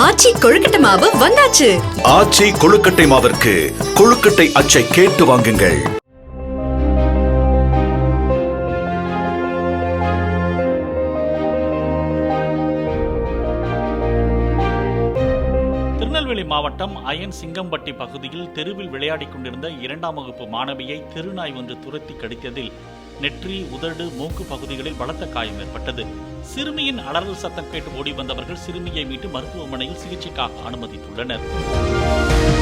ஆச்சி கொழுக்கட்டை மாவு வந்தாச்சு. ஆச்சி கொழுக்கட்டை மாவிற்கு கொழுக்கட்டை அச்சை கேட்டு வாங்குங்கள். திருநெல்வேலி மாவட்டம் அயன் சிங்கம்பட்டி பகுதியில் தெருவில் விளையாடிக் கொண்டிருந்த இரண்டாம் வகுப்பு மாணவியை தெருநாய் ஒன்று துரத்தி கடித்ததில் நெற்றி உதடு மூக்கு பகுதிகளில் பலத்த காயம் ஏற்பட்டது. சிறுமியின் அலறல் சத்தம் கேட்டு ஓடி வந்தவர்கள் சிறுமியை மீட்டு மருத்துவமனையில் சிகிச்சைக்காக அனுமதித்துள்ளனர்.